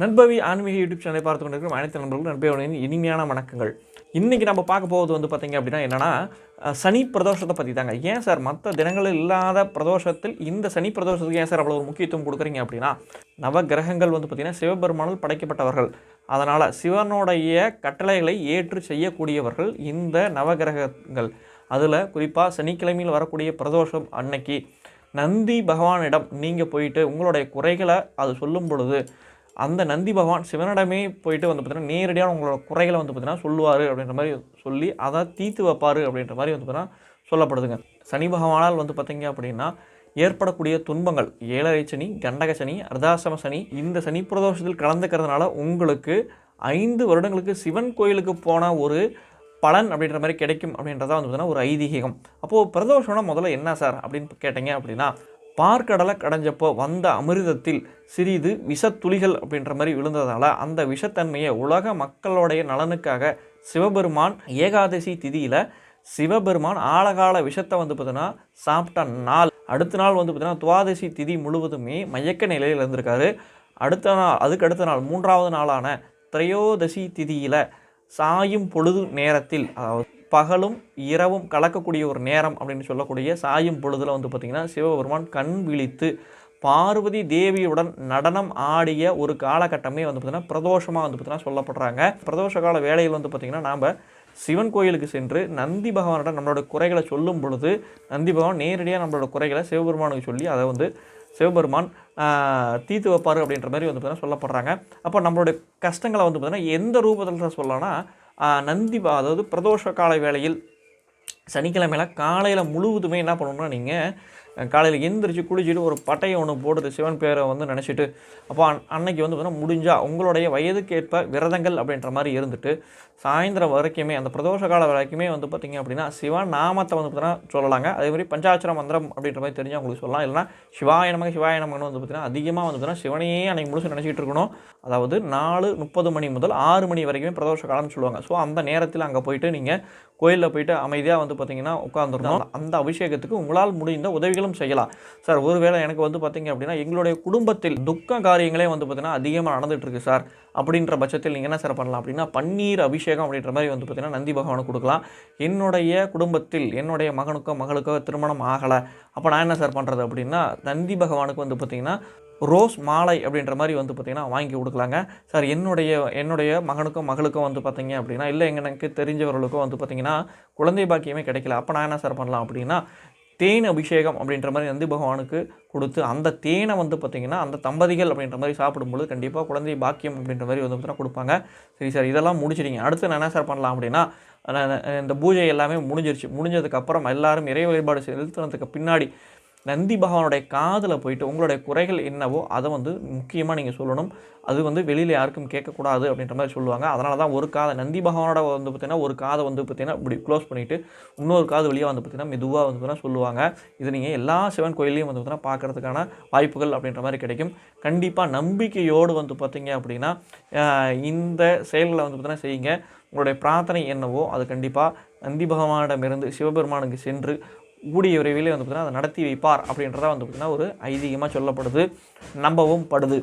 நண்பவி ஆன்மீக யூடியூப் சேனலை பார்த்து கொண்டிருக்கும் அனைத்து நண்பர்களும் நண்பவியின் இனிமையான வணக்கங்கள். இன்றைக்கி நம்ம பார்க்க போவது வந்து பார்த்திங்க அப்படின்னா என்னென்னா சனி பிரதோஷத்தை பற்றி தாங்க. ஏன் சார்? மற்ற தினங்களில் இல்லாத பிரதோஷத்தில் இந்த சனி பிரதோஷத்துக்கு ஏன் சார் அவ்வளோ ஒரு முக்கியத்துவம் கொடுக்குறீங்க அப்படின்னா நவ கிரகங்கள் வந்து பார்த்திங்கன்னா சிவபெருமானால் படைக்கப்பட்டவர்கள். அதனால் சிவனுடைய கட்டளைகளை ஏற்று செய்யக்கூடியவர்கள் இந்த நவகிரகங்கள் அதில் குறிப்பாக சனிக்கிழமையில் வரக்கூடிய பிரதோஷம் அன்னைக்கு நந்தி பகவானிடம் நீங்கள் போயிட்டு உங்களுடைய குறைகளை அது சொல்லும் பொழுது அந்த நந்தி பகவான் சிவனிடமே போயிட்டு வந்து பார்த்தீங்கன்னா நேரடியாக உங்களோட குறைகளை வந்து பார்த்தீங்கன்னா சொல்லுவார் அப்படின்ற மாதிரி சொல்லி அதை தீர்த்து வைப்பார் அப்படின்ற மாதிரி வந்து பார்த்தீங்கன்னா சொல்லப்படுதுங்க. சனி பகவானால் வந்து பார்த்தீங்க அப்படின்னா ஏற்படக்கூடிய துன்பங்கள் ஏழரை சனி கண்டக சனி அர்தாசம சனி இந்த சனி பிரதோஷத்தில் கலந்துக்கிறதுனால உங்களுக்கு ஐந்து வருடங்களுக்கு சிவன் கோயிலுக்கு போன ஒரு பலன் அப்படின்ற மாதிரி கிடைக்கும் அப்படின்றதா வந்து பார்த்தீங்கன்னா ஒரு ஐதீகம். அப்போது பிரதோஷம்னா முதல்ல என்ன சார் அப்படின்னு கேட்டீங்க அப்படின்னா பார்க்கடலை கடைஞ்சப்போ வந்த அமிர்தத்தில் சிறிது விஷத்துளிகள் அப்படின்ற மாதிரி விழுந்ததால் அந்த விஷத்தன்மையை உலக மக்களுடைய நலனுக்காக சிவபெருமான் ஏகாதசி திதியில் சிவபெருமான் ஆழகால விஷத்தை வந்து பார்த்தீங்கன்னா சாப்பிட்ட நாள். அடுத்த நாள் வந்து பார்த்தீங்கன்னா துவாதசி திதி முழுவதுமே மயக்க நிலையில் இருந்திருக்காரு. அடுத்த நாள் அதுக்கு அடுத்த நாள் மூன்றாவது நாளான திரையோதசி திதியில் சாயும் பொழுது நேரத்தில் அதாவது பகலும் இரவும் கலக்கக்கூடிய ஒரு நேரம் அப்படின்னு சொல்லக்கூடிய சாயும் பொழுதில் வந்து பார்த்திங்கன்னா சிவபெருமான் கண் விழித்து பார்வதி தேவியுடன் நடனம் ஆடிய ஒரு காலகட்டமே வந்து பார்த்திங்கன்னா பிரதோஷமாக வந்து பார்த்திங்கன்னா சொல்லப்படுறாங்க. பிரதோஷ கால வேலையில் வந்து பார்த்திங்கன்னா நாம் சிவன் கோயிலுக்கு சென்று நந்தி பகவானிடம் நம்மளோட குறைகளை சொல்லும் பொழுது நந்தி பகவான் நேரடியாக நம்மளோட குறைகளை சிவபெருமானுக்கு சொல்லி அதை வந்து சிவபெருமான் தீர்த்து வைப்பார் அப்படின்ற மாதிரி வந்து பார்த்திங்கன்னா சொல்லப்படுறாங்க. அப்போ நம்மளுடைய கஷ்டங்களை வந்து பார்த்திங்கன்னா எந்த ரூபத்தில் சொல்லலாம்னா நந்தி அதாவது பிரதோஷ கால வேளையில் சனிக்கிழமையில் காலையில் முழுவதுமே என்ன பண்ணணும்னா நீங்கள் காலையில் எந்திரிச்சு குளிச்சுட்டு ஒரு பட்டையை ஒன்று போட்டு சிவன் பேரை வந்து நினச்சிட்டு அப்போ அன் அன்னைக்கு வந்து பார்த்தீங்கன்னா முடிஞ்சால் உங்களுடைய வயதுக்கேற்ப விரதங்கள் அப்படின்ற மாதிரி இருந்துட்டு சாயந்தரம் வரைக்குமே அந்த பிரதோஷ கால வரைக்குமே வந்து பார்த்திங்க அப்படின்னா சிவன் நாமத்தை வந்து பார்த்தீங்கன்னா சொல்லலாங்க. அதே மாதிரி பஞ்சாட்சர மந்திரம் அப்படின்ற மாதிரி தெரிஞ்சால் உங்களுக்கு சொல்லலாம். இல்லைனா சிவாய நமக வந்து பார்த்தீங்கன்னா அதிகமாக வந்து பார்த்தீங்கன்னா சிவனையே அன்னைக்கு முழுசு நினச்சிட்டு இருக்கணும். அதாவது நாலு முப்பது மணி முதல் ஆறு மணி வரைக்குமே பிரதோஷ காலம்னு சொல்லுவாங்க. ஸோ அந்த நேரத்தில் அங்கே போயிட்டு நீங்கள் கோயிலில் போயிட்டு அமைதியாக வந்து பார்த்திங்கன்னா உட்காந்துருந்தோம் அந்த அபிஷேகத்துக்கு உங்களால் முடிந்த உதவிகளும் செய்யலாம். சார் ஒருவேளை எனக்கு வந்து பார்த்தீங்க அப்படின்னா எங்களுடைய குடும்பத்தில் துக்க காரியங்களே வந்து பார்த்தீங்கன்னா அதிகமாக நடந்துகிட்ருக்கு இருக்கு சார். அப்படின்ற பட்சத்தில் நீங்கள் என்ன சார் பண்ணலாம் அப்படின்னா பன்னீர் அபிஷேகம் அப்படின்ற மாதிரி வந்து பார்த்தீங்கன்னா நந்தி பகவானுக்கு கொடுக்கலாம். என்னுடைய குடும்பத்தில் என்னுடைய மகனுக்கோ மகளுக்கோ திருமணம் ஆகலை. அப்போ நான் என்ன சார் பண்ணுறது அப்படின்னா நந்தி பகவானுக்கு வந்து பார்த்தீங்கன்னா ரோஸ் மாலை அப்படின்ற மாதிரி வந்து பார்த்திங்கன்னா வாங்கி கொடுக்கலாங்க. சார் என்னுடைய என்னுடைய மகனுக்கும் மகளுக்கும் வந்து பார்த்தீங்க அப்படின்னா இல்லை எனக்கு தெரிஞ்சவர்களுக்கும் வந்து பார்த்திங்கன்னா குழந்தை பாக்கியமே கிடைக்கல. அப்போ நான் என்ன சார் பண்ணலாம் அப்படின்னா தேன் அபிஷேகம் அப்படின்ற மாதிரி நந்தி பகவானுக்கு கொடுத்து அந்த தேனை வந்து பார்த்திங்கன்னா அந்த தம்பதிகள் அப்படின்ற மாதிரி சாப்பிடும்பொழுது கண்டிப்பாக குழந்தை பாக்கியம் அப்படின்ற மாதிரி வந்து பார்த்தீங்கன்னா கொடுப்பாங்க. சரி சார் இதெல்லாம் முடிச்சிடுங்க அடுத்து நான் என்ன சார் பண்ணலாம் அப்படின்னா இந்த பூஜை எல்லாமே முடிஞ்சிருச்சு. முடிஞ்சதுக்கப்புறம் எல்லாரும் இறை வழிபாடு செலுத்தினதுக்கு பின்னாடி நந்தி பகவானுடைய காதில் போயிட்டு உங்களுடைய குறைகள் என்னவோ அதை வந்து முக்கியமாக நீங்கள் சொல்லணும். அது வந்து வெளியில் யாருக்கும் கேட்கக்கூடாது அப்படின்ற மாதிரி சொல்லுவாங்க. அதனால தான் ஒரு காதை நந்தி பகவானோட வந்து பார்த்திங்கன்னா ஒரு காதை வந்து பார்த்திங்கன்னா இப்படி க்ளோஸ் பண்ணிவிட்டு இன்னொரு காது வெளியே வந்து பார்த்திங்கன்னா மெதுவாக வந்து பார்த்தீங்கன்னா சொல்லுவாங்க. இது நீங்கள் எல்லா சிவன் கோயிலையும் வந்து பார்த்திங்கன்னா பார்க்கறதுக்கான வாய்ப்புகள் அப்படின்ற மாதிரி கிடைக்கும். கண்டிப்பாக நம்பிக்கையோடு வந்து பார்த்திங்க அப்படின்னா இந்த செயல்களை வந்து பார்த்திங்கன்னா செய்யுங்க. உங்களுடைய பிரார்த்தனை என்னவோ அது கண்டிப்பாக நந்தி பகவானிடமிருந்து சிவபெருமானுக்கு சென்று கூடிய விரைவிலே வந்து பார்த்தீங்கன்னா அதை நடத்தி வைப்பார் அப்படின்றத வந்து பார்த்தீங்கன்னா ஒரு ஐதீகமாக சொல்லப்படுது நம்பவும் படுது.